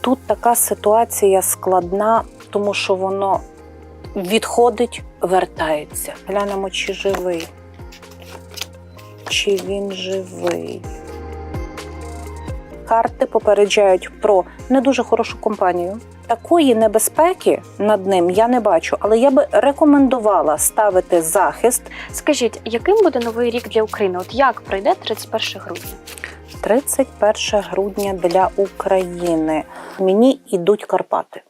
Тут така ситуація складна, тому що воно відходить, вертається. Глянемо, чи живий. Чи він живий. Карти попереджають про не дуже хорошу компанію. Такої небезпеки над ним я не бачу, але я би рекомендувала ставити захист Скажіть, яким буде новий рік для України? От як пройде 31 грудня? 31 грудня для України. Мені йдуть Карпати.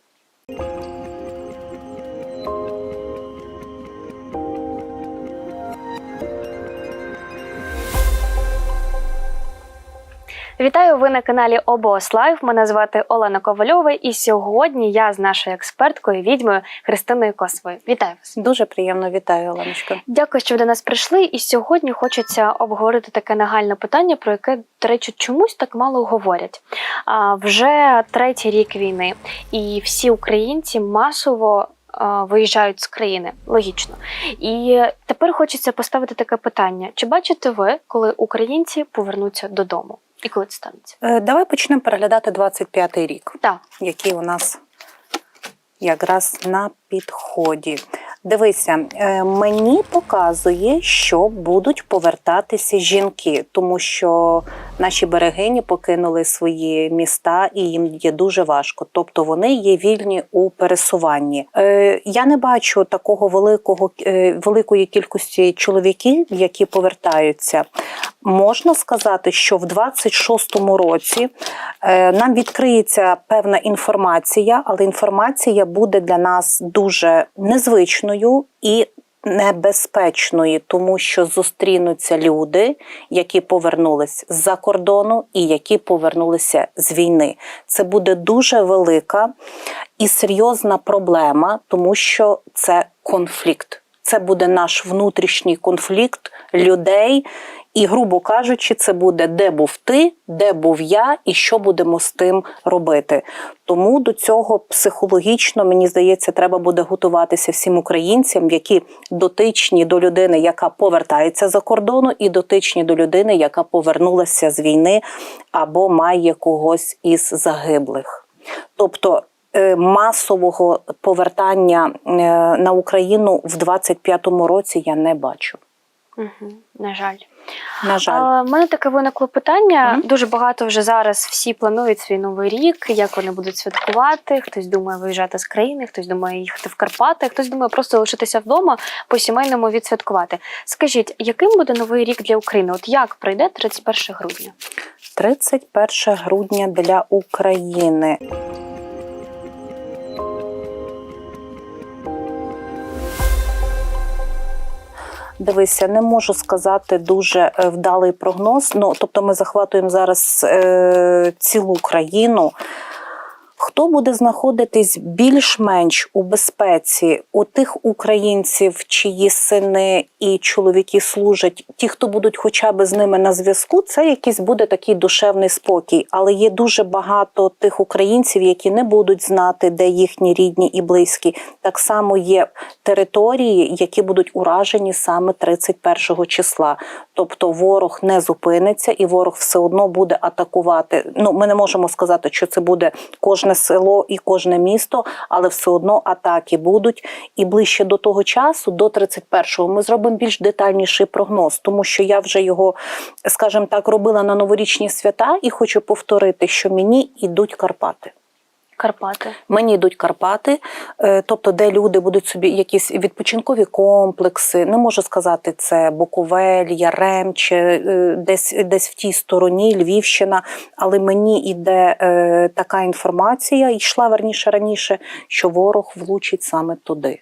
Вітаю! Ви на каналі ОБОС Лайв. Мене звати Олена Ковальова, і сьогодні я з нашою експерткою відьмою Христиною Косовою. Вітаю вас! Дуже приємно вітаю, Оленочка. Дякую, що ви до нас прийшли. І сьогодні хочеться обговорити таке нагальне питання, про яке, до речі, чомусь так мало говорять. А вже третій рік війни, і всі українці масово. Виїжджають з країни логічно, і тепер хочеться поставити таке питання: чи бачите ви, коли українці повернуться додому, і коли це станеться? Е, Давай почнемо переглядати 25-й рік, Так, який у нас якраз на підході. Дивися, е, мені показує, що будуть повертатися жінки, тому що наші берегині покинули свої міста і їм є дуже важко. Тобто вони є вільні у пересуванні. Е, Я не бачу такого великого е, великої кількості чоловіків, які повертаються. Можна сказати, що в 26-му році нам відкриється певна інформація, але інформація буде для нас дуже незвичною і небезпечною, тому що зустрінуться люди, які повернулись з-за кордону і які повернулися з війни. Це буде дуже велика і серйозна проблема, тому що це конфлікт. Це буде наш внутрішній конфлікт людей. І, грубо кажучи, це буде де був ти, де був я, і що будемо з тим робити. Тому до цього психологічно, мені здається, треба буде готуватися всім українцям, які дотичні до людини, яка повертається за кордону, і дотичні до людини, яка повернулася з війни або має когось із загиблих. Тобто е, масового повертання е, на Україну в 25-му році я не бачу. Угу, на жаль. На жаль. В мене таке виникло питання. Мгм. Дуже багато вже зараз всі планують свій новий рік, як вони будуть святкувати. Хтось думає виїжджати з країни, хтось думає їхати в Карпати, хтось думає просто лишитися вдома по сімейному відсвяткувати. Скажіть, яким буде новий рік для України? От як пройде 31 грудня? 31 грудня для України. Дивися, не можу сказати дуже е, вдалий прогноз. Ну, тобто, ми захватуємо зараз е, цілу країну. Хто буде знаходитись більш-менш у безпеці у тих українців, чиї сини і чоловіки служать, ті, хто будуть хоча б з ними на зв'язку, це якийсь буде такий душевний спокій. Але є дуже багато тих українців, які не будуть знати, де їхні рідні і близькі. Так само є території, які будуть уражені саме 31 числа. Тобто ворог не зупиниться, і ворог все одно буде атакувати. Ну, ми не можемо сказати, що це буде кожне село і кожне місто, але все одно атаки будуть. І ближче до того часу, до 31-го, ми зробимо більш детальніший прогноз, тому що я вже його, скажімо так, робила на новорічні свята, і хочу повторити, що мені йдуть Карпати. Карпати. Мені йдуть Карпати, е, тобто, де люди будуть собі якісь відпочинкові комплекси. Не можу сказати, це Буковель, Яремче, е, десь десь в тій стороні, Львівщина. Але мені йде е, така інформація, йшла верніше раніше, що ворог влучить саме туди.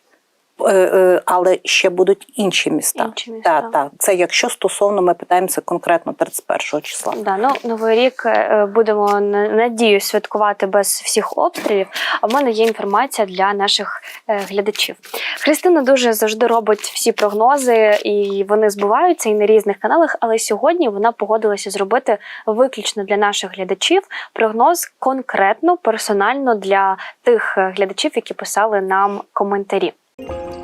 Е, е, Але ще будуть інші міста. Інші міста. Так, так. Це якщо стосовно ми питаємося конкретно 31 числа. Да, ну новий рік е, будемо надію святкувати без всіх обстрілів. А в мене є інформація для наших глядачів. Христина дуже завжди робить всі прогнози, і вони збуваються і на різних каналах. Але сьогодні вона погодилася зробити виключно для наших глядачів прогноз конкретно персонально для тих глядачів, які писали нам коментарі. Thank you.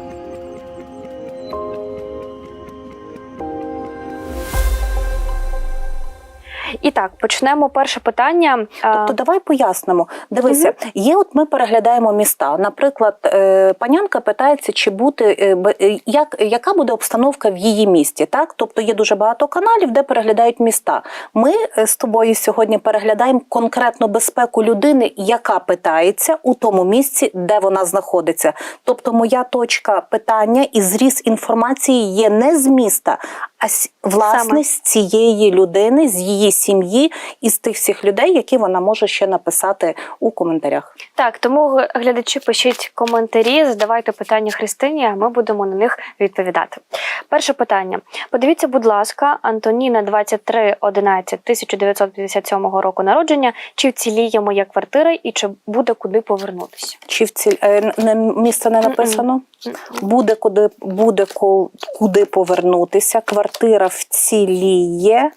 І так, почнемо перше питання. Тобто, давай пояснимо. Дивися, є, от ми переглядаємо міста. Наприклад, е, панянка питається, чи бути е, е, як, яка буде обстановка в її місті. Так, тобто є дуже багато каналів, де переглядають міста. Ми з тобою сьогодні переглядаємо конкретно безпеку людини, яка питається у тому місці, де вона знаходиться. Тобто, моя точка питання і зріз інформації є не з міста, а власне з цієї людини, з її сім'ї і з тих всіх людей, які вона може ще написати у коментарях. Так, тому глядачі пишіть коментарі, задавайте питання Христині, а ми будемо на них відповідати. Перше питання. Подивіться, будь ласка, Антоніна 23 11 1957 року народження. Чи вціліє моя квартира і чи буде куди повернутися? Чи в ці е, не, місце не написано? Буде куди буде куди повернутися. Квартира вціліє.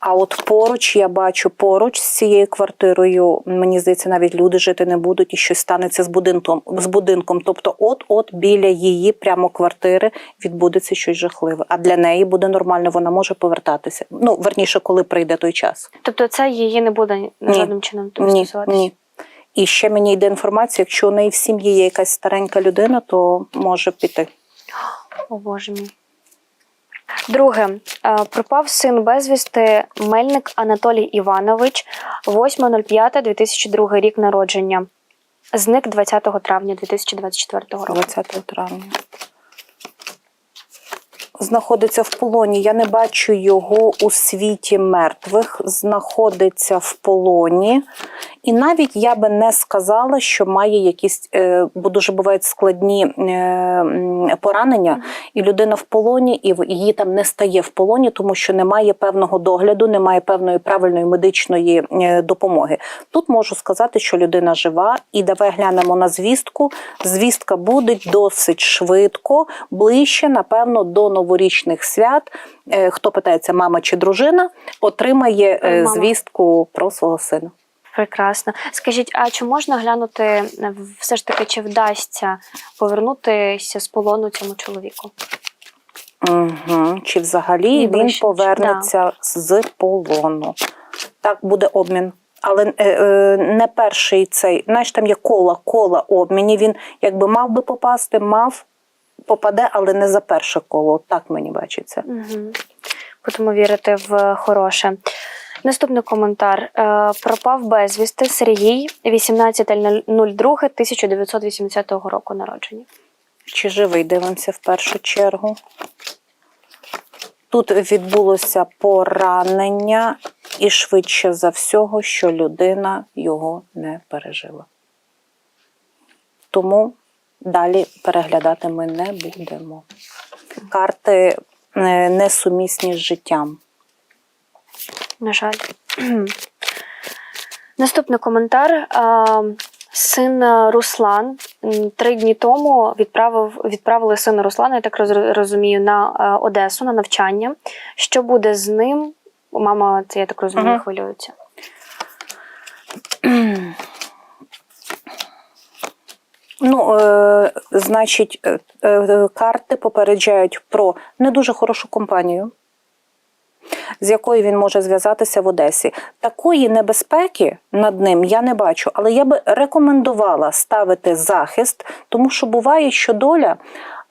А от поруч я бачу поруч з цією квартирою, мені здається, навіть люди жити не будуть і щось станеться з будинком. З будинком. Тобто, от от біля її прямо квартири відбудеться щось жахливе. А для неї буде нормально, вона може повертатися. Ну верніше, коли прийде той час. Тобто це її не буде Ні. жодним чином Ні, стосуватися? ні. І ще мені йде інформація, якщо у неї в сім'ї є якась старенька людина, то може піти. О Боже мій. Друге, Е, пропав син безвісти Мельник Анатолій Іванович, 8.05.2002 рік народження. Зник 20 травня 2024 року. 20 травня. Знаходиться в полоні. Я не бачу його у світі мертвих. Знаходиться в полоні. І навіть я би не сказала, що має якісь, е, бо дуже бувають складні е, поранення, і людина в полоні, і її там не стає в полоні, тому що немає певного догляду, немає певної правильної медичної е, допомоги. Тут можу сказати, що людина жива, і давай глянемо на звістку. Звістка буде досить швидко, ближче, напевно, до новорічних свят. Хто питається, мама чи дружина, отримає Мама. звістку про свого сина. Прекрасно. Скажіть, а чи можна глянути е, все ж таки, чи вдасться повернутися з полону цьому чоловіку? Угу. Чи взагалі Ні, він ближче, повернеться з полону? Так, буде обмін. Але е, е, не перший цей, знаєш, там є кола, кола обмінів. Він якби мав би попасти, мав, попаде, але не за перше коло. Так мені бачиться. Угу. Будемо вірити в хороше. Наступний коментар. Е, Пропав безвісти Сергій 18.02.1980 року народження. Чи живий дивимося в першу чергу? Тут відбулося поранення, і швидше за всього, що людина його не пережила. Тому далі переглядати ми не будемо. Карти е, несумісні з життям. На жаль. Наступний коментар. Син Руслан три дні тому відправив відправили сина Руслана, я так розумію, на е, Одесу на навчання. Що буде з ним? Мама, це я так розумію, Мгм. хвилюється. Ну, е, значить, е, карти попереджають про не дуже хорошу компанію, з якою він може зв'язатися в Одесі. Такої небезпеки над ним я не бачу, але я би рекомендувала ставити захист, тому що буває, що доля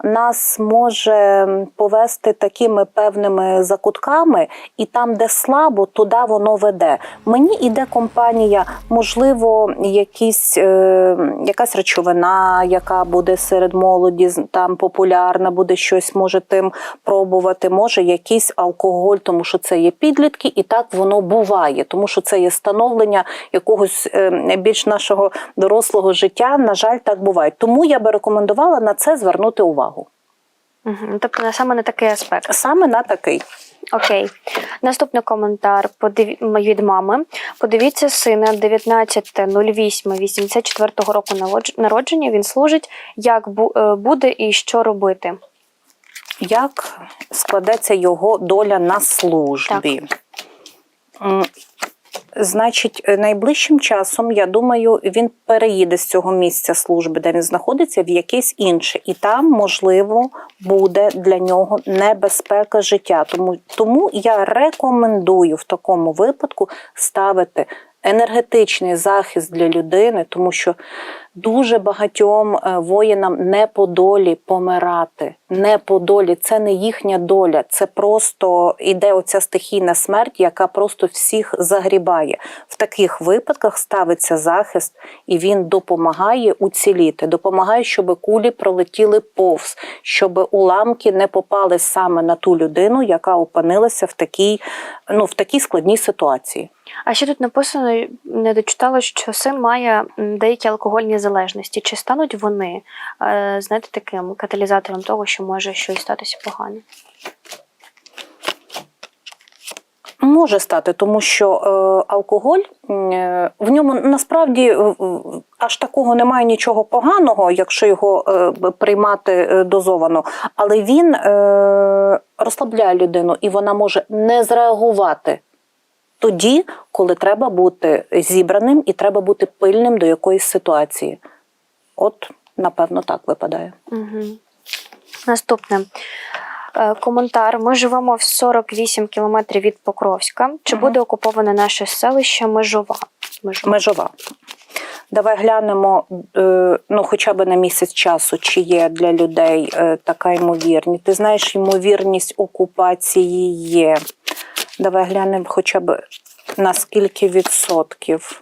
нас може повести такими певними закутками, і там, де слабо, туди воно веде. Мені іде компанія, можливо, якісь, е, якась речовина, яка буде серед молоді там популярна, буде щось може тим пробувати, може якийсь алкоголь, тому що це є підлітки, і так воно буває, тому що це є становлення якогось е, більш нашого дорослого життя. На жаль, так буває. Тому я би рекомендувала на це звернути увагу. Угу. Тобто саме на такий аспект. Саме на такий. Окей. Наступний коментар від мами. Подивіться сина 19.08.84 року народження. Він служить. Як е, буде і що робити? Як складеться його доля на службі? М, Значить, е, найближчим часом, я думаю, він переїде з цього місця служби, де він знаходиться, в якесь інше, і там, можливо, буде для нього небезпека життя. Тому, тому я рекомендую в такому випадку ставити енергетичний захист для людини, тому що дуже багатьом е, воїнам не по долі помирати. Не по долі, це не їхня доля. Це просто іде оця стихійна смерть, яка просто всіх загрібає. В таких випадках ставиться захист, і він допомагає уціліти, допомагає, щоб кулі пролетіли повз, щоб уламки не попали саме на ту людину, яка опинилася в такій, ну, в такій складній ситуації. А ще тут написано, не дочитала, що син має деякі алкогольні залежності. Чи стануть вони, е, знаєте, таким каталізатором того, що може щось статися погане? Може стати, тому що е, алкоголь е, в ньому насправді е, аж такого немає нічого поганого, якщо його е, приймати е, дозовано, але він е, розслабляє людину і вона може не зреагувати тоді, коли треба бути зібраним і треба бути пильним до якоїсь ситуації. От, напевно, так випадає. Угу. Наступне. Е, Коментар. Ми живемо в 48 кілометрів від Покровська. Чи Мгм. буде окуповане наше селище Межова? Межова. Межова. Давай глянемо, е, ну, хоча б на місяць часу, чи є для людей е, така ймовірність. Ти знаєш, ймовірність окупації є. Давай глянемо хоча б на скільки відсотків.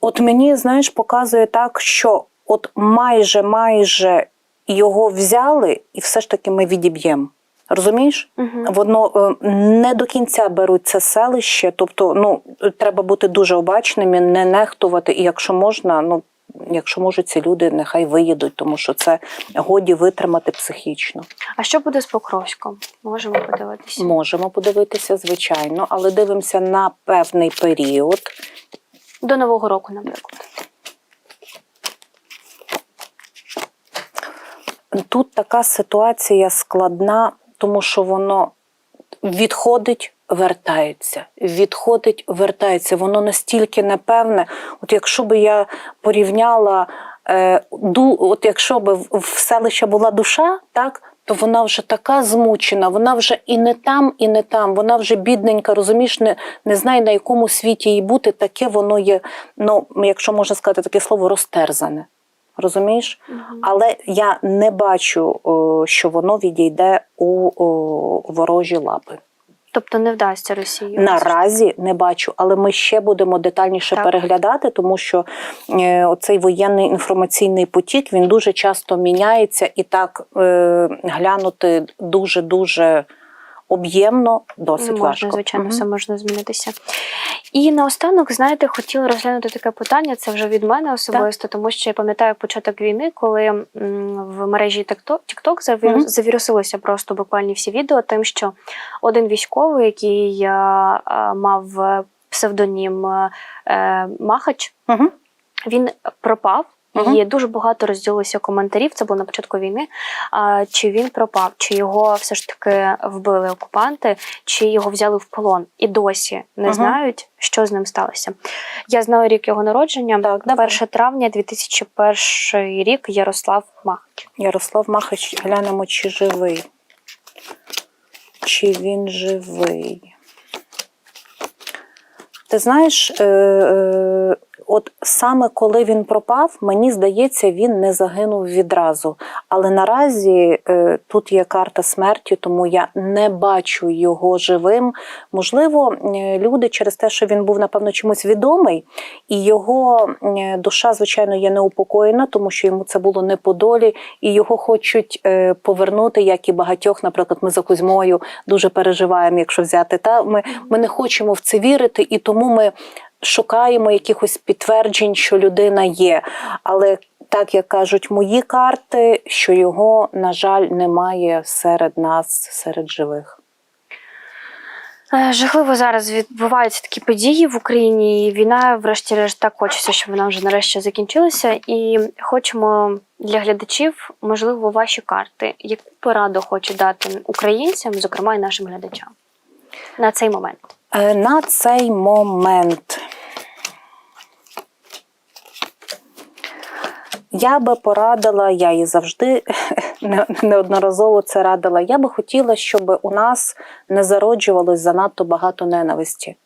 От мені, знаєш, показує так, що от майже майже його взяли, і все ж таки ми відіб'ємо. Розумієш? Мгм. Воно е, не до кінця беруть це селище, тобто ну, треба бути дуже обачними, не нехтувати, і якщо можна, ну. Якщо можуть ці люди, нехай виїдуть, тому що це годі витримати психічно. А що буде з Покровськом? Можемо подивитися. Можемо подивитися, звичайно, але дивимося на певний період. До Нового року, наприклад. Тут така ситуація складна, тому що воно відходить, вертається, відходить, вертається. Воно настільки непевне. От якщо би я порівняла, е, ду, от якщо б в, селища була душа, так. То вона вже така змучена, вона вже і не там, і не там. Вона вже бідненька, розумієш, не, не знає на якому світі їй бути. Таке воно є, ну якщо можна сказати таке слово, розтерзане. Розумієш? Але я не бачу, що воно відійде у о, ворожі лапи. Тобто не вдасться Росії. Наразі не бачу, але ми ще будемо детальніше Так. переглядати, тому що е, оцей воєнний інформаційний потік він дуже часто міняється, і так е, глянути дуже дуже об'ємно, досить можна, важко. звичайно, Мгм. все можна змінитися. І наостанок, знаєте, хотіла розглянути таке питання. Це вже від мене особисто, тому що я пам'ятаю початок війни, коли в мережі TikTok завір... Завірусилися просто буквально всі відео, тим, що один військовий, який мав е, псевдонім е, е, Махач, Мгм. він пропав. Мгм. І дуже багато розділилося коментарів. Це було на початку війни. А, чи він пропав, чи його все ж таки вбили окупанти, чи його взяли в полон, і досі не Мгм. знають, що з ним сталося. Я знаю рік його народження. Так, давай. 1 травня 2001 рік. Ярослав Махач. Ярослав Махач, глянемо, чи живий. Чи він живий? Ти знаєш, е, е, от саме коли він пропав, мені здається, він не загинув відразу. Але наразі е, тут є карта смерті, тому я не бачу його живим. Можливо, е, люди через те, що він був, напевно, чимось відомий, і його е, душа, звичайно, є неупокоєна, тому що йому це було не по долі, і його хочуть е, повернути, як і багатьох. Наприклад, ми за Кузьмою дуже переживаємо, якщо взяти. Та ми, ми не хочемо в це вірити, і тому ми шукаємо якихось підтверджень, що людина є. Але так як кажуть мої карти, що його, на жаль, немає серед нас, серед живих. Е, Жахливо зараз відбуваються такі події в Україні. і Війна, врешті-решт, так хочеться, щоб вона вже нарешті закінчилася. І хочемо для глядачів, можливо, ваші карти. Яку пораду хоче дати українцям, зокрема і нашим глядачам на цей момент? Е, На цей момент я би порадила, я її завжди неодноразово це радила. Я би хотіла, щоб у нас не зароджувалось занадто багато ненависті.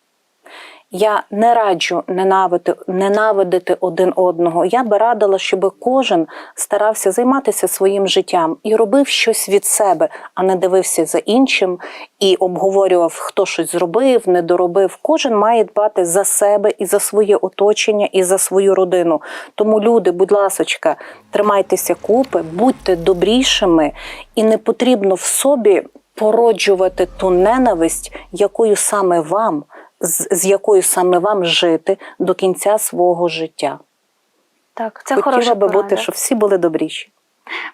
Я не раджу ненавидити, ненавидити один одного. Я би радила, щоб кожен старався займатися своїм життям і робив щось від себе, а не дивився за іншим і обговорював, хто щось зробив, не доробив. Кожен має дбати за себе і за своє оточення, і за свою родину. Тому, люди, будь ласочка, тримайтеся купи, будьте добрішими, і не потрібно в собі породжувати ту ненависть, якою саме вам з, з якою саме вам жити до кінця свого життя. Так, це Хотіла хороша би порада. бути, щоб всі були добріші.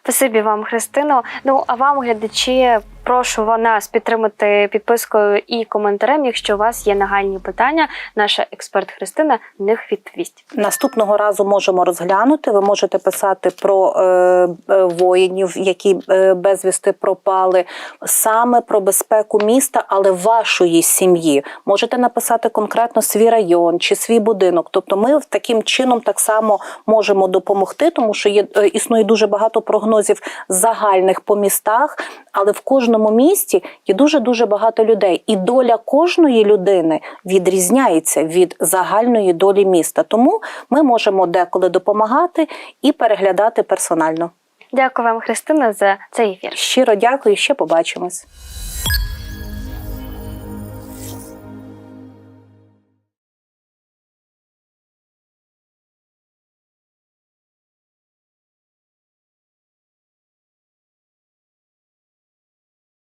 Спасибі вам, Христино. Ну а вам, глядачі, прошу ва- нас підтримати підпискою і коментарем. Якщо у вас є нагальні питання, наша експерт Христина на них відповість. Наступного разу можемо розглянути. Ви можете писати про е, е, воїнів, які е, безвісти пропали, саме про безпеку міста, але вашої сім'ї. Можете написати конкретно свій район чи свій будинок. Тобто, ми таким чином так само можемо допомогти, тому що є е, існує дуже багато прогнозів загальних по містах, але в кожному місті є дуже дуже багато людей, і доля кожної людини відрізняється від загальної долі міста. Тому ми можемо деколи допомагати і переглядати персонально. Дякую вам, Христина, за цей ефір. Щиро дякую, ще побачимось.